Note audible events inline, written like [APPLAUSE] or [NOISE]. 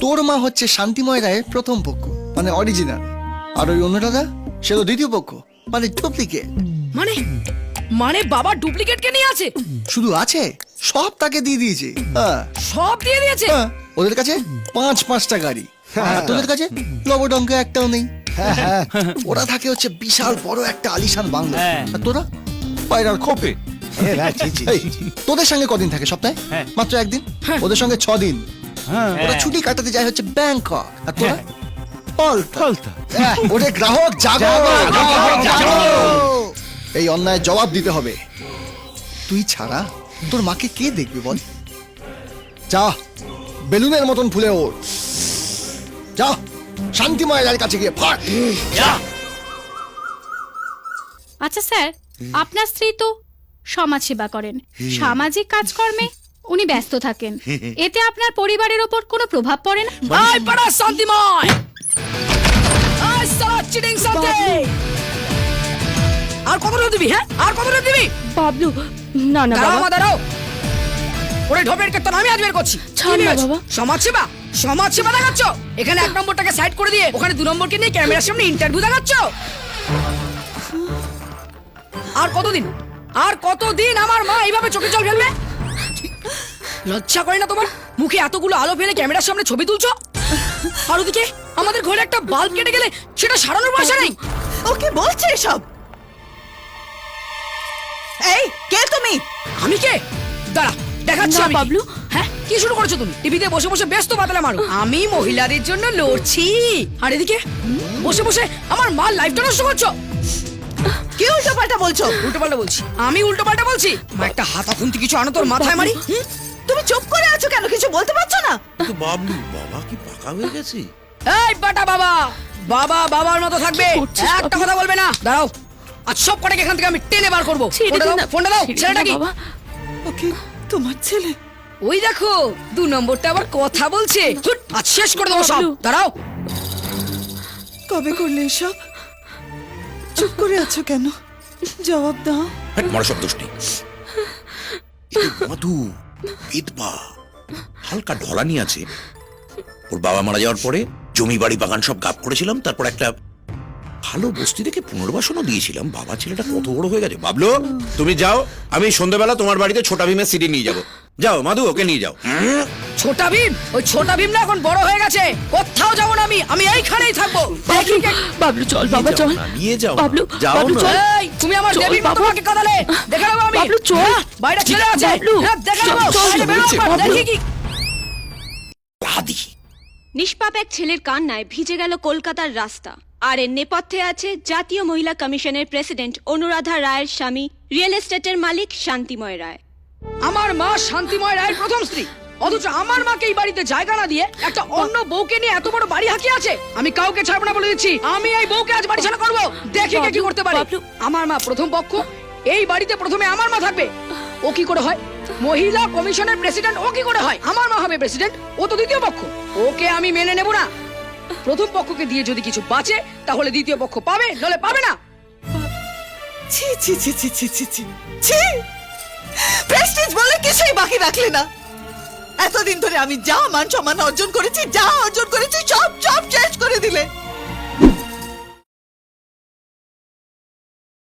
তোর মা হচ্ছে শান্তিময় রায়ের প্রথম পক্ষ মানে অরিজিনাল আর ওই অন্য দাদা সে তো দ্বিতীয় পক্ষ মানে ডুপ্লিকেট মানে মানে বাবা ডুপ্লিকেট কে নিয়ে আছে? শুধু আছে সব তাকে দিয়ে দিয়েছে হ্যাঁ। সব দিয়ে দিয়েছে? হ্যাঁ, ওদের কাছে পাঁচ পাঁচটা গাড়ি আর তোদের কাছে লবডঙ্কা একটাও নেই। ওরা থাকে হচ্ছে বিশাল বড় একটা আলিশান বাংলা। হ্যাঁ। আর তোরা? পায়রার খোপে। এই, তোদের সঙ্গে কদিন থাকে সপ্তাহে? হ্যাঁ। মাত্র একদিন? ওদের সঙ্গে ছ দিন ওরা ছুটি কাটাতে যায় হচ্ছে ব্যাংকক। আর তোরা? পাল্টা। পাল্টা। হ্যাঁ, ওরে গ্রাহক জাগো। গ্রাহক জাগো এই অন্যায় জবাব দিতে হবে। তুই ছাড়া তোর মাকে কে দেখবে বল? যা বেলুনের মতন ফুলে ওঠ। যা শান্তিময় রায়ের কাছে গিয়ে ফাট। আচ্ছা স্যার আপনার স্ত্রী তো সমাজ সেবা করেন সামাজিক কাজকর্মে উনি ব্যস্ত থাকেন। [LAUGHS] এতে আপনার পরিবারের ওপর কোনো প্রভাব পড়ে না? আই বড় শান্তিময়! সারা চিটিং শান্তি আর কতটা দিবি হ্যাঁ? আর কতটা দিবি? বাবলু না না বাবা। দাঁড়াও। ওরে ঢোপের কেতন আমি আজ বের করছি। ছাড় না, বাবা। সমাজ সেবা? সমাজ সেবা দেখাচ্ছ? এখানে এক নম্বরটাকে সাইড করে দিয়ে ওখানে দু নম্বরকে নিয়ে ক্যামেরার সামনে ইন্টারভিউ দেখাচ্ছ? আর কতদিন? আর কতদিন আমার মা এইভাবে চোখে জল ফেলবে? লজ্জা করে না তোমার? মুখে এতগুলো আলো ফেলে ক্যামেরার সামনে ছবি তুলছো? আর ওদিকে আমাদের ঘরে একটা বাল্ব কেটে গেলে সেটা সারানোর পয়সা নেই। ও কি বলছে এসব। এই কে তুমি? আমি কে? দাঁড়া দেখাচ্ছি আমি কি। বাবলু। হ্যাঁ কি শুরু করেছ তুমি? টিভিতে বসে বসে ব্যস্ত বাতলা মারো। আমি মহিলাদের জন্য লড়ছি। আর এদিকে বসে বসে আমার মার লাইফটা নষ্ট করছ। কি উল্টো পাল্টা বলছো? উল্টো পাল্টা বলছি। আমি উল্টো পাল্টা বলছি একটা হাতা খুন্তি কিছু আনো তোর মাথায় মারি? তুমি চুপ করে আছো কেন? কিছু বলতে পারছ না? কিন্তু বাবলু বাবা কি পাকা হয়ে গেছে? এই বাটা বাবা! বাবা বাবার মতো থাকবে। একটা কথা বলবে না? দাঁড়াও। আজ সব কটাকে এখান থেকে আমি টেনে বার করব। ফোনটা দাও ফোনটা দাও ছেলেটা কি? ওকে তোমার ছেলে? ওই দেখো দু নম্বরটা আবার কথা বলছে। আজ শেষ করে দেবো সব। দাঁড়াও। কবে করলে এসব? চুপ করে আছো কেন? জবাব দাও। মরা সব দোষ নেই মধু বিধবা হালকা ঢলানি আছে। ওর বাবা মারা যাওয়ার পরে জমি বাড়ি বাগান সব গাপ করেছিলাম তারপর একটা ভালো বস্তি থেকে পুনর্বাসনও দিয়েছিলাম। বাবা ছেলেটা কত বড় হয়ে গেছে। বাবলু তুমি যাও আমি সন্ধ্যাবেলা তোমার বাড়িতে ছোটা ভীমের সিডি নিয়ে যাব। যাও মাধু ওকে নিয়ে যাও। ছোটা ভীম? ওই ছোটা ভীম না এখন বড় হয়ে গেছে? কোথাও যাব না আমি আমি এইখানেই থাকব। বাবলু চল বাবা চল। নিয়ে যাও বাবলু যাও তুমি আমার। আমাকে কাঁদালে। দেখে বাবলু, চল। হ্যাঁ, বাইরে আছে হ্যাঁ, দেখে কি নিষ্পাপ এক ছেলের কান্নায় ভিজে গেল কলকাতার রাস্তা। আর এর নেপথ্যে আছে জাতীয় মহিলা কমিশনের প্রেসিডেন্ট অনুরাধা রায়ের স্বামী রিয়েল এস্টেটের মালিক শান্তিময় রায়। আমার মা শান্তিময় রায়ের প্রথম স্ত্রী। অথচ আমার মাকে এই বাড়িতে জায়গা না দিয়ে একটা অন্য বউকে নিয়ে এত বড় বাড়ি হাঁকিয়ে আছে। আমি কাউকে ছাড়বো না বলে দিচ্ছি। আমি এই বউকে আজ বাড়ি ছাড়া করব। দেখি কে কি করতে পারে। আমার মা প্রথম পক্ষ এই বাড়িতে প্রথমে আমার মা থাকবে। ও কি করে হয়? মহিলা কমিশনের প্রেসিডেন্ট, ও কি করে হয়? আমার মা হবে প্রেসিডেন্ট, ও তো দ্বিতীয় পক্ষ। ওকে আমি মেনে নেব না। প্রথম পক্ষকে দিয়ে যদি কিছু বাঁচে, তাহলে দ্বিতীয় পক্ষ পাবে, নলে পাবে না। ছি ছি ছি ছি ছি ছি ছি ছি। প্রেস্টিজ বলে কিছুই বাকি রাখলে না। এতদিন ধরে আমি যা মান সম্মান অর্জন করেছি, যা অর্জন করেছি, সব সব শেষ করে দিলে।